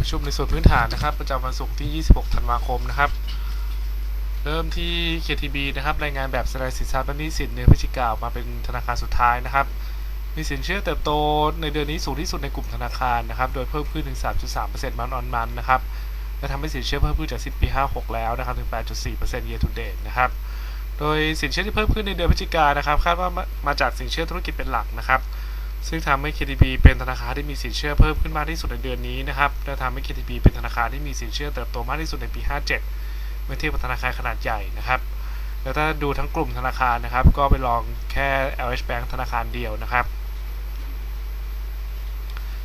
ประชุมในส่วนพื้นฐานนะครับ ประจำวันศุกร์ที่ 26 ธันวาคมนะครับ เริ่มที่ KTB นะครับ รายงานแบบแสดงสินทรัพย์และหนี้สินเดือนพฤศจิกายนออกมาเป็นธนาคารสุดท้ายนะครับ มีสินเชื่อเติบโตในเดือนนี้สูงที่สุดในกลุ่มธนาคารนะครับ โดยเพิ่มขึ้นถึง 3.3%มันออนมันนะครับ และทำให้สินเชื่อเพิ่มขึ้นจากสิ้นปี 56 แล้วนะครับ ถึง 8.4% year to date นะครับ โดยสินเชื่อที่เพิ่มขึ้นในเดือนพฤศจิกายนนะครับ คาดว่ามาจากสินเชื่อธุรกิจเป็นหลักนะครับ ซึ่งทำให้ KTB เป็นธนาคารที่มีสินเชื่อเพิ่มขึ้นมากที่สุดในเดือนนี้นะครับและทำให้ KTB เป็นธนาคารที่มีสินเชื่อเติบโตมากที่สุดในปี 57 เมื่อเทียบกับธนาคารขนาดใหญ่นะครับแล้วถ้าดูทั้งกลุ่มธนาคารนะครับ ก็ไปลองแค่ LH Bank ธนาคารเดียวนะครับ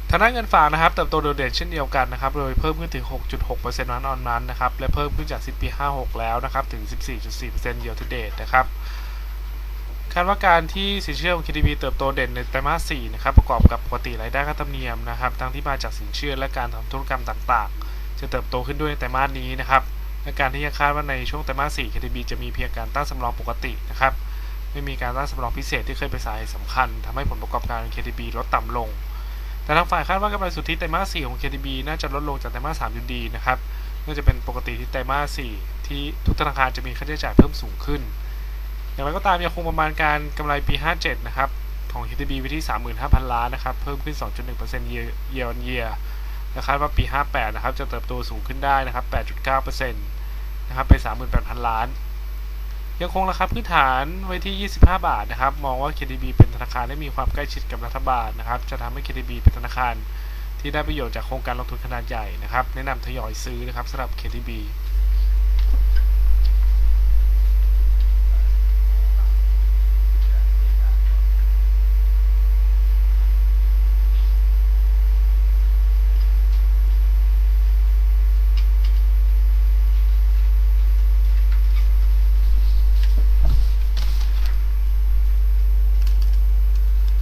ทางด้านเงินฝากนะครับเติบโตโดดเด่นเช่นเดียวกันนะครับ โดยเพิ่มขึ้นถึง 6.6%วันออนมันนะครับ และเพิ่มขึ้นจากสิ้นปี 56 แล้วนะครับ ถึง 14.4% year to date นะครับ คาดว่าการที่สินเชื่อของ KTB เติบโตเด่นในไตรมาส4นะครับประกอบกับปกติรายได้ค่าธรรมเนียมนะครับทั้งที่มาจากสินเชื่อและการทำธุรกรรมต่างๆ จะเติบโตขึ้นด้วยในไตรมาสนี้นะครับและการที่ยังคาดว่าในช่วงไตรมาส4 KTB จะมีเพียงการตั้งสำรองปกตินะครับไม่มีการตั้งสำรองพิเศษที่เคยเป็นสาเหตุสำคัญทำให้ผลประกอบการ KTB ลดต่ำลง แต่ทางฝ่ายคาดว่ากำไรสุทธิไตรมาส4ของ KTB น่าจะลดลงจากไตรมาส3อยู่ดีนะครับเนื่องจากเป็นปกติที่ไตรมาส4ที่ทุกธนาคารจะมีค่าใช้จ่ายเพิ่มสูงขึ้น อย่างไรก็ตามยังคงประมาณการกำไรปี 57 นะครับ ของ KTB ไว้ที่ 35,000 ล้านนะครับ เพิ่มขึ้น 2.1% year year on year และคาดว่าปี 58 นะครับ จะเติบโตสูงขึ้นได้นะครับ 8.9%นะครับไป 38,000 ล้าน ยังคงราคาพื้นฐานไว้ที่ 25 บาทนะครับ มองว่า KTB เป็นธนาคารที่มีความใกล้ชิดกับรัฐบาลนะครับ จะทำให้ KTB เป็นธนาคารที่ได้ประโยชน์จากโครงการลงทุนขนาดใหญ่นะครับ แนะนำทยอยซื้อนะครับสำหรับ KTB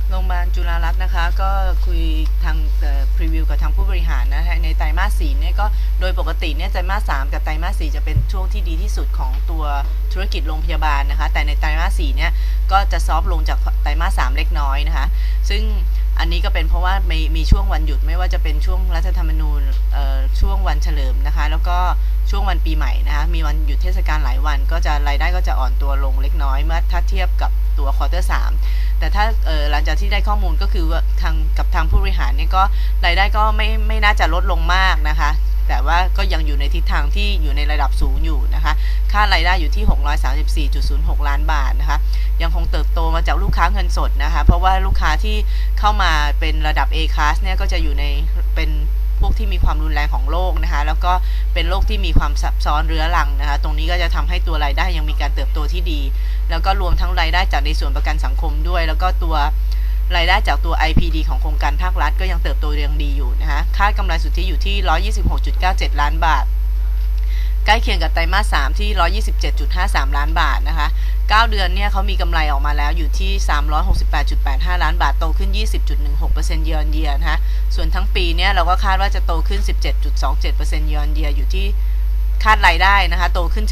โรงพยาบาล จุฬารัตน์นะคะ ก็คุยทางพรีวิวกับทางผู้บริหารนะคะในไตรมาสสี่เนี่ยก็โดยปกติเนี่ยไตรมาสสามกับไตรมาสสี่จะเป็นช่วงที่ดีที่สุดของตัวธุรกิจโรงพยาบาลนะคะ แต่ในไตรมาสสี่เนี่ยก็จะซอฟต์ลงจากไตรมาสสามเล็กน้อยนะคะ ซึ่งอันนี้ก็เป็นเพราะว่ามีมีช่วงวันหยุดไม่ว่าจะเป็นช่วงรัฐธรรมนูญช่วงวันเฉลิมนะคะ แล้วก็ช่วงวันปีใหม่นะคะมีวันหยุดเทศกาลหลายวัน ก็จะรายได้ก็จะอ่อนตัวลงเล็กน้อยเมื่อถ้าเทียบกับตัวควอเตอร์สาม แต่ถ้าหลังจากที่ได้ข้อมูลก็คือทางกับทางผู้บริหารเนี่ยก็รายได้ก็ไม่ไม่น่าจะลดลงมากนะคะ แต่ว่าก็ยังอยู่ในทิศทางที่อยู่ในระดับสูงอยู่นะคะ ค่ารายได้อยู่ที่ 634.06 ล้านบาทนะคะ ยังคงเติบโตมาจากลูกค้าเงินสดนะคะ เพราะว่าลูกค้าที่เข้ามาเป็นระดับ A class เนี่ยก็จะอยู่ในเป็น กที่มีความรุนแรงของโรคนะคะ แล้วก็เป็นโรคที่มีความซับซ้อนเรื้อรังนะคะ ตรงนี้ก็จะทำให้ตัวรายได้ยังมีการเติบโตที่ดี แล้วก็รวมทั้งรายได้จากในส่วนประกันสังคมด้วย แล้วก็ตัวรายได้จากตัว IPD ของโครงการภาครัฐก็ยังเติบโตยังดีอยู่นะคะ คาดกำไรสุทธิอยู่ที่ 126.97 ล้านบาท ใกล้เคียงกับไตรมาส 3 ที่ 127.53 ล้านบาทนะคะ 9 เดือนเนี่ยเขามีกำไรออกมาแล้วอยู่ที่ 368.85 ล้านบาท โตขึ้น 20.16%เยือนเยียนะคะส่วนทั้งปีเนี่ยเราก็คาดว่าจะโตขึ้น 17.27%เยือนเยียอยู่ที่คาดรายได้นะคะ โตขึ้น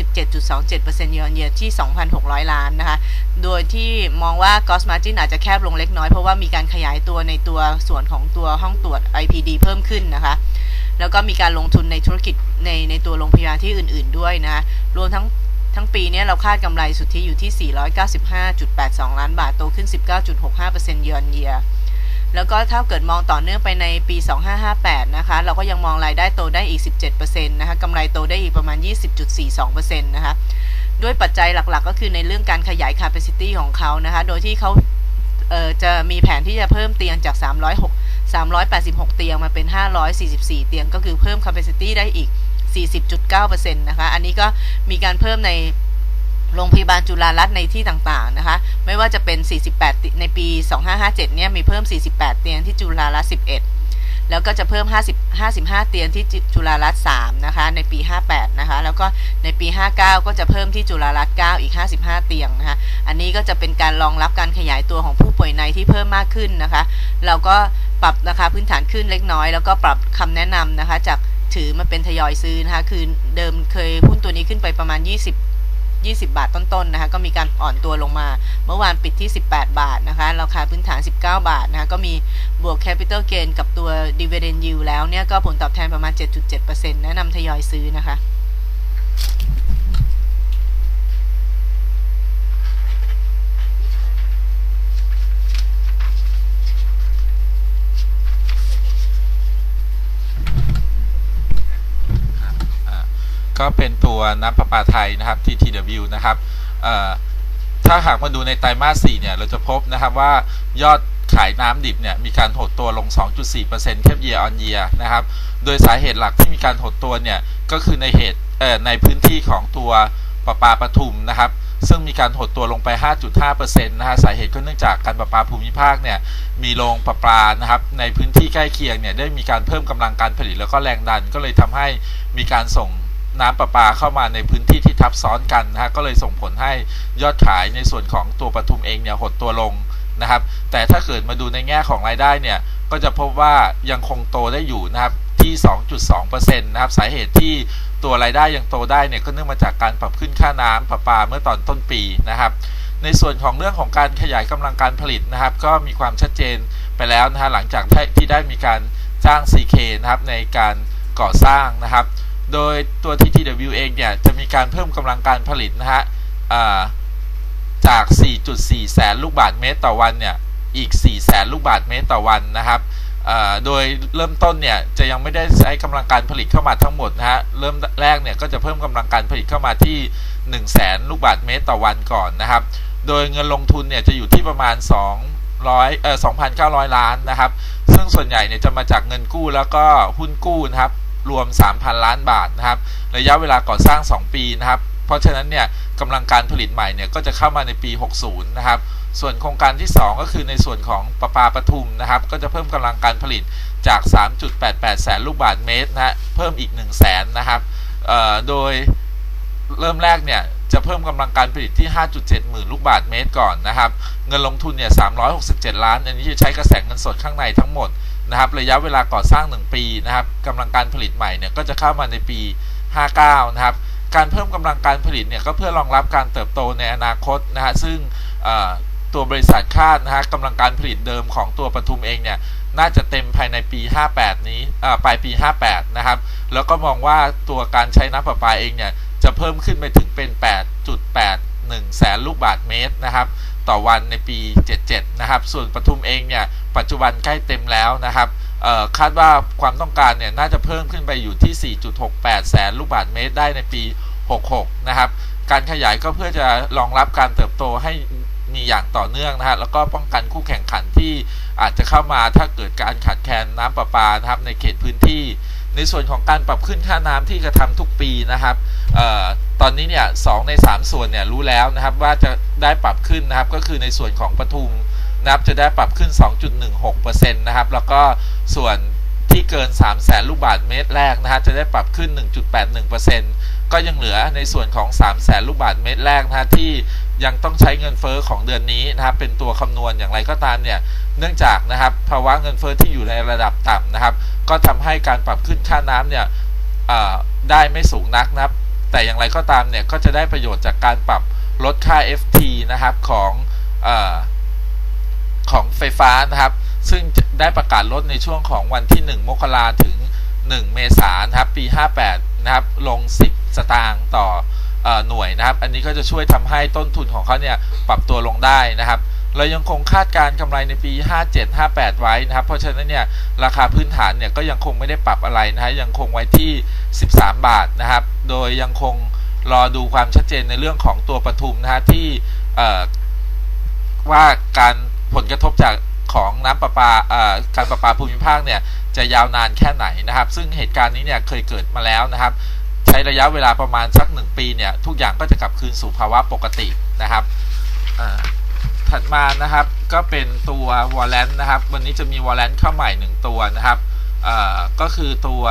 17.27%เยือนเยียที่ 2,600 ล้านนะคะ โดยที่มองว่า gross margin อาจจะแคบลงเล็กน้อย เพราะว่ามีการขยายตัวในตัวส่วนของตัวห้องตรวจ IPD เพิ่มขึ้นนะคะแล้วก็มีการลงทุนในธุรกิจในในตัวโรงพยาบาลที่อื่น ๆ ด้วยนะ รวมทั้ง ทั้งปีนี้เราคาดกำไรสุทธิอยู่ที่ 495.82 ล้านบาท โตขึ้น 19.65%เยือนเยียแล้วก็ถ้าเกิดมองต่อเนื่องไปในปี 2558 นะคะ เราก็ยังมองรายได้โตได้อีก 17%นะคะกำไรโตได้อีกประมาณ 20.42%นะคะด้วยปัจจัยหลักๆ ก็คือในเรื่องการขยาย capacity ของเขานะคะ โดยที่เขาเจะมีแผนที่จะเพิ่มเตียงจาก 306 386 เตียงมาเป็น 544 เตียง ก็คือเพิ่ม capacity ได้อีก 40.9%นะคะ อันนี้ก็มีการเพิ่มในโรงพยาบาลจุฬารัตน์ในที่ต่างๆนะคะ ไม่ว่าจะเป็น 48 ในปี 2557 เนี่ยมีเพิ่ม 48 เตียงที่จุฬารัตน์11 แล้วก็จะเพิ่ม 50 55 เตียงที่จุฬารัตน์3นะคะ ในปี 58 นะคะ แล้วก็ในปี 59 ก็จะเพิ่มที่จุฬารัตน์9อีก 55 เตียงนะคะ อันนี้ก็จะเป็นการรองรับการขยายตัวของผู้ป่วยในที่เพิ่มมากขึ้นนะคะ เราก็ปรับราคาพื้นฐานขึ้นเล็กน้อย แล้วก็ปรับคำแนะนำนะคะจาก ถือมาเป็นทยอยซื้อนะคะ คือเดิมเคยหุ้นตัวนี้ขึ้นไปประมาณ 20 20 บาทต้นๆนะคะ ก็มีการอ่อนตัวลงมา เมื่อวานปิดที่ 18 บาทนะคะ ราคาพื้นฐาน 19 บาทนะคะ ก็มีบวก Capital Gain กับตัว Dividend Yield แล้วเนี่ย ก็ผลตอบแทนประมาณ 7.7%แนะนำทยอยซื้อนะคะ ก็เป็นตัวน้ำประปาไทยนะครับ TTW นะครับถ้าหากมาดูในไตรมาส 4 เนี่ย เราจะพบนะครับว่ายอดขายน้ำดิบเนี่ยมีการหดตัวลง 2.4%เทียบ year on year นะครับ โดยสาเหตุหลักที่มีการหดตัวเนี่ยก็คือในเหตุในพื้นที่ของตัวประปาปทุมนะครับ ซึ่งมีการหดตัวลงไป 5.5%นะฮะสาเหตุก็เนื่องจากการประปาภูมิภาคเนี่ยมีโรงประปานะครับในพื้นที่ใกล้เคียงเนี่ยได้มีการเพิ่มกำลังการผลิตแล้วก็แรงดันก็เลยทำให้มีการส่ง น้ำประปาเข้ามาในพื้นที่ที่ทับซ้อนกันนะฮะก็เลยส่งผลให้ยอดขายในส่วนของตัวปทุมเองเนี่ยหดตัวลงนะครับแต่ถ้าเกิดมาดูในแง่ของรายได้เนี่ยก็จะพบว่ายังคงโตได้อยู่นะครับที่ 2.2%นะครับสาเหตุที่ตัวรายได้ยังโตได้เนี่ยก็เนื่องมาจากการปรับขึ้นค่าน้ำประปาเมื่อตอนต้นปีนะครับในส่วนของเรื่องของการขยายกำลังการผลิตนะครับ ก็มีความชัดเจนไปแล้วนะฮะหลังจากที่ได้มีการจ้าง CK นะครับในการก่อสร้างนะครับ โดยตัว TTW เองเนี่ย จะมีการเพิ่มกำลังการผลิตนะฮะาจาก 4.4 แสนลูกบาศก์เมตรต่อวันเนี่ย อีก 4 แสนลูกบาศก์เมตรต่อวันนะครับ โดยเริ่มต้นเนี่ย จะยังไม่ได้ใช้กำลังการผลิตเข้ามาทั้งหมดนะฮะ เริ่มแรกเนี่ย ก็จะเพิ่มกำลังการผลิตเข้ามาที่ 1 แสนลูกบาศก์เมตรต่อวันก่อนนะครับ โดยเงินลงทุนเนี่ยจะอยู่ที่ประมาณ 200เอ่อ2,900 ล้านนะครับ ซึ่งส่วนใหญ่เนี่ยจะมาจากเงินกู้แล้วก็หุ้นกู้นะครับ รวม 3,000 ล้านบาทนะครับ ระยะเวลาก่อสร้าง 2 ปีนะครับ เพราะฉะนั้นเนี่ยกำลังการผลิตใหม่เนี่ยก็จะเข้ามาในปี 60 นะครับ ส่วนโครงการที่ 2 ก็คือในส่วนของประปาปทุมนะครับ ก็จะเพิ่มกำลังการผลิตจาก 3.88 แสนลูกบาศก์เมตรนะเพิ่มอีก 1 0 0 0 0แสนนะครับโดยเริ่มแรกเนี่ยจะเพิ่มกำลังการผลิตที่ 5.7 หมื่นลูกบาศก์เมตรก่อนนะครับ เงินลงทุนเนี่ย 367 ล้าน อันนี้จะใช้กระแสเงินสดข้างในทั้งหมด นะครับระยะเวลาก่อสร้าง 1 ปีนะครับกำลังการผลิตใหม่เนี่ยก็จะเข้ามาในปี 59 นะครับ การเพิ่มกำลังการผลิตเนี่ยก็เพื่อรองรับการเติบโตในอนาคตนะฮะซึ่งตัวบริษัทคาดนะฮะกำลังการผลิตเดิมของตัวปทุมเองเนี่ยน่าจะเต็มภายในปี 58 นี้ปลายปี 58 นะครับ แล้วก็มองว่าตัวการใช้น้ำประปาเองเนี่ยจะเพิ่มขึ้นไปถึงเป็น 8.81 แสนลูกบาศก์เมตรนะครับ ต่อวันในปี 7 นะครับ ส่วนปทุมเองเนี่ยปัจจุบันใกล้เต็มแล้วนะครับคาดว่าความต้องการเนี่ยน่าจะเพิ่มขึ้นไปอยู่ที่ 4.68 แสนลูกบาศก์เมตรได้ในปี 66 นะครับ การขยายก็เพื่อจะรองรับการเติบโตให้มีอย่างต่อเนื่องนะฮะแล้วก็ป้องกันคู่แข่งขันที่อาจจะเข้ามาถ้าเกิดการขาดแคลนน้ำประปานะครับในเขตพื้นที่ ในส่วนของการปรับขึ้นค่าน้ำที่กระทำทุกปีนะครับออตอนนี้เนี่ยสองใน 3 ส่วนเนี่ยรู้แล้วนะครับว่าจะได้ปรับขึ้นนะครับก็คือในส่วนของปทุมนะครับจะได้ปรับขึ้น 2.16%นะครับแล้วก็ส่วนที่เกิน 3 0 0แสนลูกบาศก์เมตรแรกนะฮะจะได้ปรับขึ้น 1.81%ก็ยังเหลือในส่วนของ 3 0 0แสนลูกบาศก์เมตรแรกนะฮะที่ยังต้องใช้เงินเฟ้อของเดือนนี้นะครับเป็นตัวคำนวณอย่างไรก็ตามเนี่ย เนื่องจากนะครับภาวะเงินเฟ้อที่อยู่ในระดับต่ำนะครับ ก็ทำให้การปรับขึ้นค่าน้ำเนี่ยได้ไม่สูงนักนะครับ แต่อย่างไรก็ตามเนี่ยก็จะได้ประโยชน์จากการปรับลดค่า FT นะครับของอของไฟฟ้านะครับ ซึ่งได้ประกาศลดในช่วงของวันที่ 1 มกราถึง 1 เมษายนครับปี 58 นะครับ ลง 10 สตางค์ต่ออหน่วยนะครับ อันนี้ก็จะช่วยทำให้ต้นทุนของเขาเนี่ยปรับตัวลงได้นะครับ เรายังคงคาดการกำไรในปี 57 58 ไว้นะครับ เพราะฉะนั้นเนี่ยราคาพื้นฐานเนี่ยก็ยังคงไม่ได้ปรับอะไรนะฮะยังคงไว้ที่ 13 บาทนะครับ โดยยังคงรอดูความชัดเจนในเรื่องของตัวปทุมนะฮะที่ว่าการผลกระทบจากของน้ำประปาการประปาภูมิภาคเนี่ยจะยาวนานแค่ไหนนะครับ ซึ่งเหตุการณ์นี้เนี่ยเคยเกิดมาแล้วนะครับ ใช้ระยะเวลาประมาณสักหนึ่งปีเนี่ยทุกอย่างก็จะกลับคืนสู่ภาวะปกตินะครับ ถัดมานะครับก็เป็นตัว w a l l a n t นะครับ วันนี้จะมี w a l l a n t เข้าใหม่ 1 ตัวนะครับก็คือตัว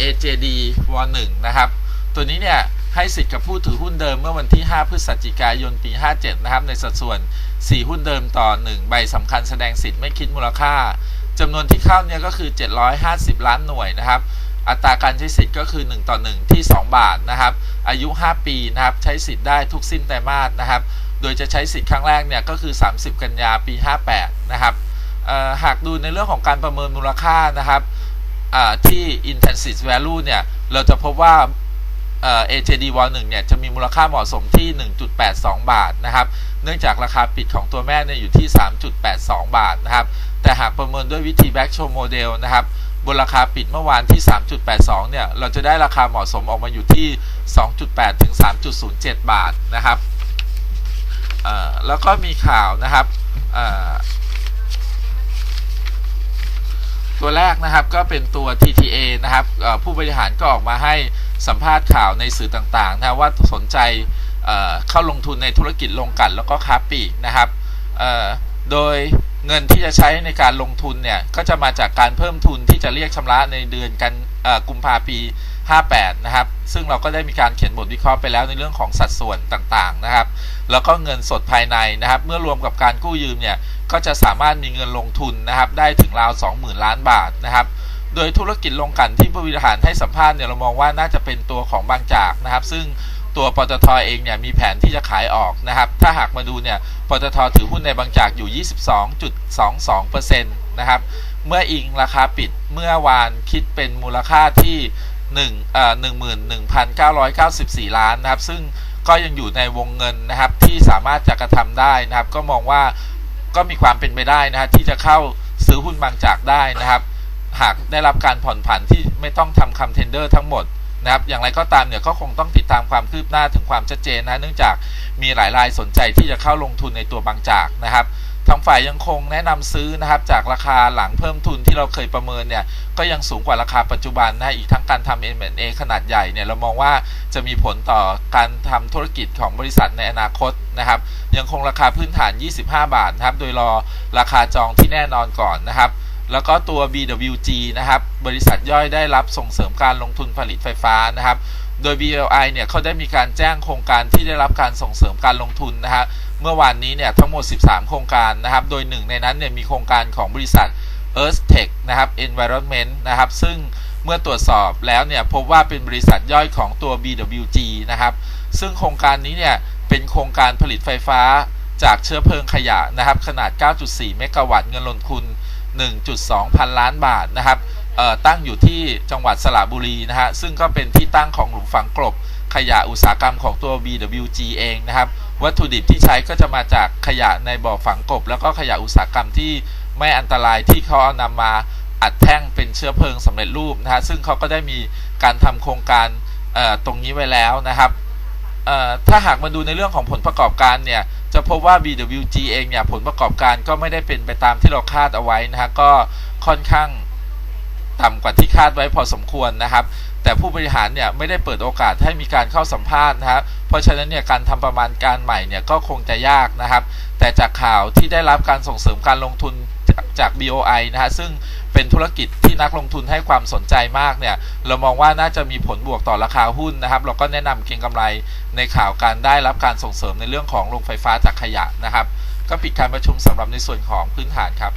AJD w 1นะครับ ตัวนี้เนี่ยให้สิทธิ์กับผู้ถือหุ้นเดิมเมื่อวันที่ 5 พฤศจิกายนปี 57 นะครับ ในสัดส่วน 4 หุ้นเดิมต่อ 1 ใบสำคัญแสดงสิทธิ์ไม่คิดมูลค่าจำนวนที่เข้าเนี่ยก็คือ 750 ล้านหน่วยนะครับ อัตราการใช้สิทธิ์ก็คือ 1 ต่อ 1 ที่ 2 บาทนะครับ อายุ 5 ปีนะครับใช้สิทธิ์ได้ทุกสิ้นไตรมาสนะครับ โดยจะใช้สิทธิ์ครั้งแรกเนี่ยก็คือ 30 กันยาปี 58 นะครับหากดูในเรื่องของการประเมินมูลค่านะครับที่ intrinsic value เนี่ย เราจะพบว่าเอ่อ AJD w 1เนี่ย จะมีมูลค่าเหมาะสมที่ 1.82 บาทนะครับ เนื่องจากราคาปิดของตัวแม่เนี่ยอยู่ที่ 3.82 บาทนะครับ แต่หากประเมินด้วยวิธี back show model นะครับ บนราคาปิดเมื่อวานที่ 3.82 เนี่ย เราจะได้ราคาเหมาะสมออกมาอยู่ที่ 2.8 ถึง 3.07 บาทนะครับแล้วก็มีข่าวนะครับตัวแรกนะครับก็เป็นตัว TTA นะครับผู้บริหารก็ออกมาให้สัมภาษณ์ข่าวในสื่อต่างๆนะว่าสนใจเข้าลงทุนในธุรกิจโรงกลั่นแล้วก็ค้าปลีกนะครับโดย เงินที่จะใช้ในการลงทุนเนี่ย ก็จะมาจากการเพิ่มทุนที่จะเรียกชำระในเดือนกันกุมภาปี 58 นะครับ ซึ่งเราก็ได้มีการเขียนบทวิเคราะห์ไปแล้วในเรื่องของสัดส่วนต่างๆนะครับ แล้วก็เงินสดภายในนะครับ เมื่อรวมกับการกู้ยืมเนี่ย ก็จะสามารถมีเงินลงทุนนะครับ ได้ถึงราว 20,000 ล้านบาทนะครับโดยธุรกิจโรงกลั่นที่ผู้บริหารให้สัมภาษณ์เนี่ยเรามองว่าน่าจะเป็นตัวของบางจากนะครับ ซึ่ง ตัวปตทเองเนี่ยมีแผนที่จะขายออกนะครับ ถ้าหากมาดูเนี่ยปตทถือหุ้นในบางจากอยู่ 22.22%นะครับ เมื่ออิงราคาปิดเมื่อวานคิดเป็นมูลค่าที่1เอ่อ11,994 ล้านนะครับ ซึ่งก็ยังอยู่ในวงเงินนะครับที่สามารถจะกระทำได้นะครับ ก็มองว่าก็มีความเป็นไปได้นะฮะที่จะเข้าซื้อหุ้นบางจากได้นะครับ หากได้รับการผ่อนผันที่ไม่ต้องทำคำเทนเดอร์ทั้งหมด นะครับ อย่างไรก็ตามเนี่ยก็คงต้องติดตามความคืบหน้าถึงความชัดเจนนะ เนื่องจากมีหลายรายสนใจที่จะเข้าลงทุนในตัวบางจากนะครับทางฝ่ายยังคงแนะนำซื้อนะครับจากราคาหลังเพิ่มทุนที่เราเคยประเมินเนี่ยก็ยังสูงกว่าราคาปัจจุบันนะอีกทั้งการทำ M&A ขนาดใหญ่เนี่ยเรามองว่าจะมีผลต่อการทำธุรกิจของบริษัทในอนาคตนะครับ ยังคงราคาพื้นฐาน 25 บาทนะครับ โดยรอราคาจองที่แน่นอนก่อนนะครับ แล้วก็ตัว BWG นะครับ บริษัทย่อยได้รับส่งเสริมการลงทุนผลิตไฟฟ้านะครับ โดย BLI เนี่ยเขาได้มีการแจ้งโครงการที่ได้รับการส่งเสริมการลงทุนนะฮะเมื่อวานนี้เนี่ยทั้งหมด 13 โครงการนะครับ โดยหนึ่งในนั้นเนี่ยมีโครงการของบริษัท Earth Tech นะครับ Environment นะครับ ซึ่งเมื่อตรวจสอบแล้วเนี่ยพบว่าเป็นบริษัทย่อยของตัว BWG นะครับ ซึ่งโครงการนี้เนี่ยเป็นโครงการผลิตไฟฟ้าจากเชื้อเพลิงขยะนะครับ ขนาด 9.4 เมกะวัตต์เงินลงทุน 1.2 พันล้านบาทนะครับตั้งอยู่ที่จังหวัดสระบุรีนะฮะซึ่งก็เป็นที่ตั้งของหลุมฝังกลบขยะอุตสาหกรรมของตัว BWG เองนะครับ วัตถุดิบที่ใช้ก็จะมาจากขยะในบ่อฝังกบ แล้วก็ขยะอุตสาหกรรมที่ไม่อันตรายที่เขาเอานำมาอัดแท่งเป็นเชื้อเพลิงสำเร็จรูปนะฮะซึ่งเขาก็ได้มีการทำโครงการตรงนี้ไว้แล้วนะครับถ้าหากมาดูในเรื่องของผลประกอบการเนี่ย จะพบว่า BWG เองเนี่ยผลประกอบการก็ไม่ได้เป็นไปตามที่เราคาดเอาไว้นะฮะก็ค่อนข้างต่ำกว่าที่คาดไว้พอสมควรนะครับ แต่ผู้บริหารเนี่ยไม่ได้เปิดโอกาสให้มีการเข้าสัมภาษณ์นะครับเพราะฉะนั้นเนี่ยการทำประมาณการใหม่เนี่ยก็คงจะยากนะครับ แต่จากข่าวที่ได้รับการส่งเสริมการลงทุนจากจาก BOI นะฮะซึ่ง เป็นธุรกิจที่นักลงทุนให้ความสนใจมากเนี่ย เรามองว่าน่าจะมีผลบวกต่อราคาหุ้นนะครับ เราก็แนะนำเก็งกำไรในข่าวการได้รับการส่งเสริมในเรื่องของโรงไฟฟ้าจากขยะนะครับ ก็ปิดการประชุมสำหรับในส่วนของพื้นฐานครับ